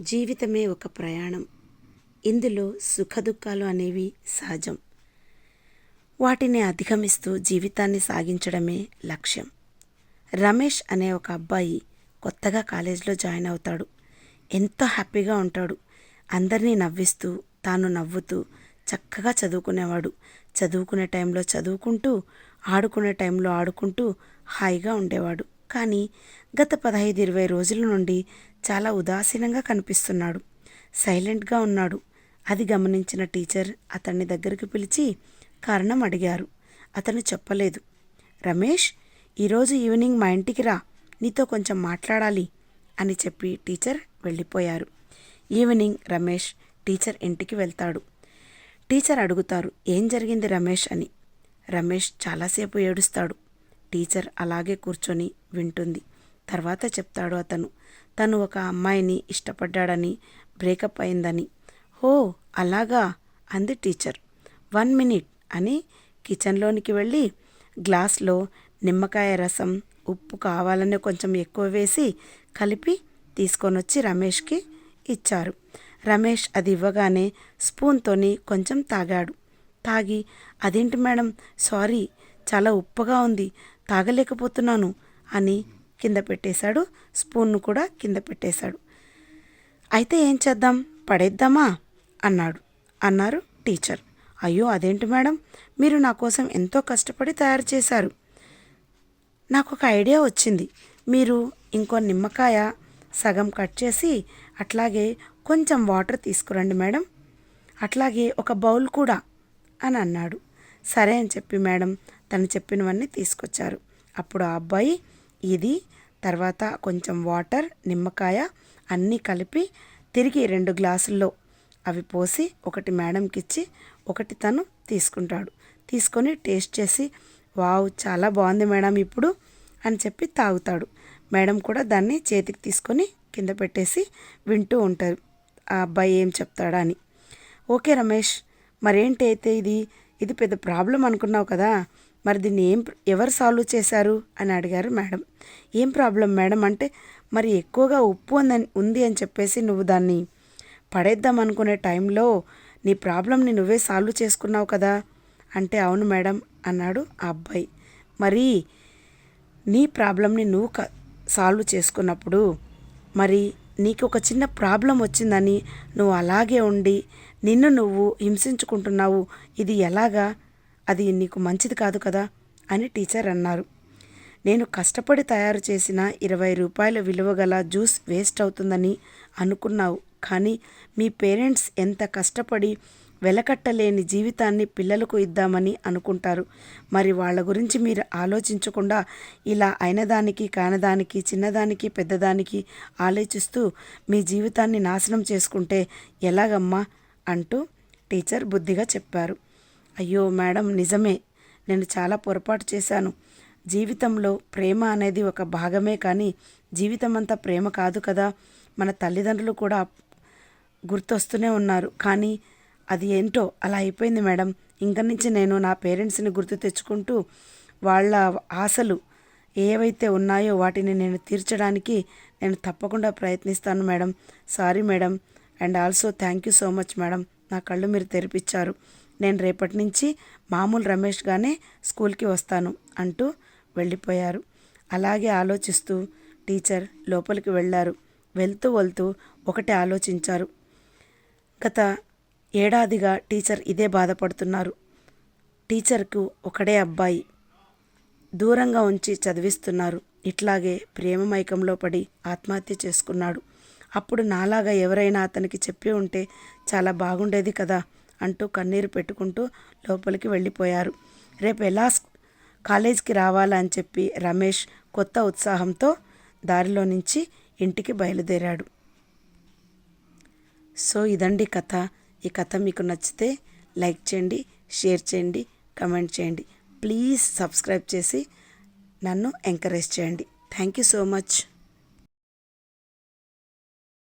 జీవితమే ఒక ప్రయాణం. ఇందులో సుఖదుఖాలు అనేవి సహజం. వాటిని అధిగమిస్తూ జీవితాన్ని సాగించడమే లక్ష్యం. రమేష్ అనే ఒక అబ్బాయి కొత్తగా కాలేజీలో జాయిన్ అవుతాడు. ఎంతో హ్యాపీగా ఉంటాడు. అందరినీ నవ్విస్తూ తాను నవ్వుతూ చక్కగా చదువుకునేవాడు. చదువుకునే టైంలో చదువుకుంటూ ఆడుకునే టైంలో ఆడుకుంటూ హాయిగా ఉండేవాడు. కానీ గత పదహైదు ఇరవై రోజుల నుండి చాలా ఉదాసీనంగా కనిపిస్తున్నాడు. సైలెంట్గా ఉన్నాడు. అది గమనించిన టీచర్ అతన్ని దగ్గరికి పిలిచి కారణం అడిగారు. అతను చెప్పలేదు. రమేష్ ఈరోజు ఈవినింగ్ మా ఇంటికి రా. నీతో కొంచెం మాట్లాడాలి అని చెప్పి టీచర్ వెళ్ళిపోయారు. ఈవినింగ్ రమేష్. టీచర్ ఇంటికి వెళ్తాడు. టీచర్ అడుగుతారు ఏం జరిగింది రమేష్ అని. రమేష్ చాలాసేపు ఏడుస్తాడు. టీచర్ అలాగే కూర్చొని వింటుంది. తర్వాత చెప్తాడు అతను. తను ఒక అమ్మాయిని ఇష్టపడ్డాడని బ్రేకప్ అయిందని. హో అలాగా? అంది టీచర్. వన్ మినిట్ అని కిచెన్లోనికి వెళ్ళి గ్లాస్లో నిమ్మకాయ రసం ఉప్పు కావాలని కొంచెం ఎక్కువ వేసి కలిపి తీసుకొనొచ్చి రమేష్కి ఇచ్చారు. రమేష్ అది ఇవ్వగానే స్పూన్తోని కొంచెం తాగాడు. తాగి అదేంటి మేడం? సారీ చాలా ఉప్పగా ఉంది. తాగలేకపోతున్నాను అని కింద పెట్టేశాడు. స్పూన్ను కూడా కింద పెట్టేశాడు. అయితే ఏం చేద్దాం? పడేద్దామా? అన్నాడు. అన్నారు టీచర్. అయ్యో అదేంటి మేడం? మీరు నా కోసం ఎంతో కష్టపడి తయారు చేశారు. నాకు ఒక ఐడియా వచ్చింది. మీరు ఇంకో నిమ్మకాయ సగం కట్ చేసి అట్లాగే కొంచెం వాటర్ తీసుకురండి మేడం. అట్లాగే ఒక బౌల్ కూడా అని అన్నాడు. సరే అని చెప్పి మేడం తను చెప్పినవన్నీ తీసుకొచ్చారు. అప్పుడు ఆ అబ్బాయి ఇది తర్వాత కొంచెం వాటర్ నిమ్మకాయ అన్నీ కలిపి తిరిగి రెండు గ్లాసుల్లో అవి పోసి ఒకటి మేడంకి ఇచ్చి ఒకటి తను తీసుకుంటాడు. తీసుకొని టేస్ట్ చేసి వావ్ చాలా బాగుంది మేడం ఇప్పుడు అని చెప్పి తాగుతాడు. మేడం కూడా దాన్ని చేతికి తీసుకొని కింద పెట్టేసి వింటూ ఉంటారు. ఆ అబ్బాయి ఏం చెప్తాడా అని. ఓకే రమేష్ మరేంటి అయితే ఇది? ఇది పెద్ద ప్రాబ్లం అనుకున్నావు కదా. మరి దీన్ని ఏం ఎవరు సాల్వ్ చేశారు? అని అడిగారు మేడం. ఏం ప్రాబ్లం మేడం అంటే మరి ఎక్కువగా ఉప్పు ఉందని ఉంది అని చెప్పేసి నువ్వు దాన్ని పడేద్దాం అనుకునే టైంలో నీ ప్రాబ్లంని నువ్వే సాల్వ్ చేసుకున్నావు కదా. అంటే అవును మేడం అన్నాడు ఆ అబ్బాయి. మరి నీ ప్రాబ్లంని నువ్వు క సాల్వ్ చేసుకున్నప్పుడు మరి నీకు ఒక చిన్న ప్రాబ్లం వచ్చిందని నువ్వు అలాగే ఉండి నిన్ను నువ్వు హింసించుకుంటున్నావు. ఇది ఎలాగా? అది నీకు మంచిది కాదు కదా? అని టీచర్ అన్నారు. నేను కష్టపడి తయారు చేసిన ఇరవై రూపాయల విలువ గల జ్యూస్ వేస్ట్ అవుతుందని అనుకున్నావు. కానీ మీ పేరెంట్స్ ఎంత కష్టపడి వెలకట్టలేని జీవితాన్ని పిల్లలకు ఇద్దామని అనుకుంటారు. మరి వాళ్ళ గురించి మీరు ఆలోచించకుండా ఇలా అయినదానికి కానదానికి చిన్నదానికి పెద్దదానికి ఆలోచిస్తూ మీ జీవితాన్ని నాశనం చేసుకుంటే ఎలాగమ్మా? అంటూ టీచర్ బుద్ధిగా చెప్పారు. అయ్యో మేడం నిజమే. నేను చాలా పొరపాటు చేశాను. జీవితంలో ప్రేమ అనేది ఒక భాగమే కానీ జీవితం అంతా ప్రేమ కాదు కదా. మన తల్లిదండ్రులు కూడా గుర్తొస్తూనే ఉన్నారు. కానీ అది ఏంటో అలా అయిపోయింది మేడం. ఇంక నుంచి నేను నా పేరెంట్స్ని గుర్తు తెచ్చుకుంటూ వాళ్ళ ఆశలు ఏవైతే ఉన్నాయో వాటిని నేను తీర్చడానికి నేను తప్పకుండా ప్రయత్నిస్తాను madam. Sorry madam. And also thank you so much madam. నా కళ్ళు మీరు తెరిపించారు. నేను రేపటి నుంచి మామూలు రమేష్గానే స్కూల్కి వస్తాను అంటూ వెళ్ళిపోయారు. అలాగే ఆలోచిస్తూ టీచర్ లోపలికి వెళ్ళారు. వెళ్తూ వెళ్తూ ఒకటే ఆలోచించారు. గత ఏడాదిగా టీచర్ ఇదే బాధపడుతున్నారు. టీచర్కు ఒకడే అబ్బాయి. దూరంగా ఉంచి చదివిస్తున్నారు. ఇట్లాగే ప్రేమ మైకంలో పడి ఆత్మహత్య చేసుకున్నాడు. అప్పుడు నాలాగా ఎవరైనా అతనికి చెప్పి ఉంటే చాలా బాగుండేది కదా అంటూ కన్నీరు పెట్టుకుంటూ లోపలికి వెళ్ళిపోయారు. రేపు ఎలా కాలేజ్కి రావాలని చెప్పి రమేష్ కొత్త ఉత్సాహంతో దారిలో నుంచి ఇంటికి బయలుదేరాడు. సో ఇదండి కథ. ఈ కథ మీకు నచ్చితే లైక్ చేయండి షేర్ చేయండి కమెంట్ చేయండి. ప్లీజ్ సబ్స్క్రైబ్ చేసి నన్ను ఎంకరేజ్ చేయండి. Thank you so much.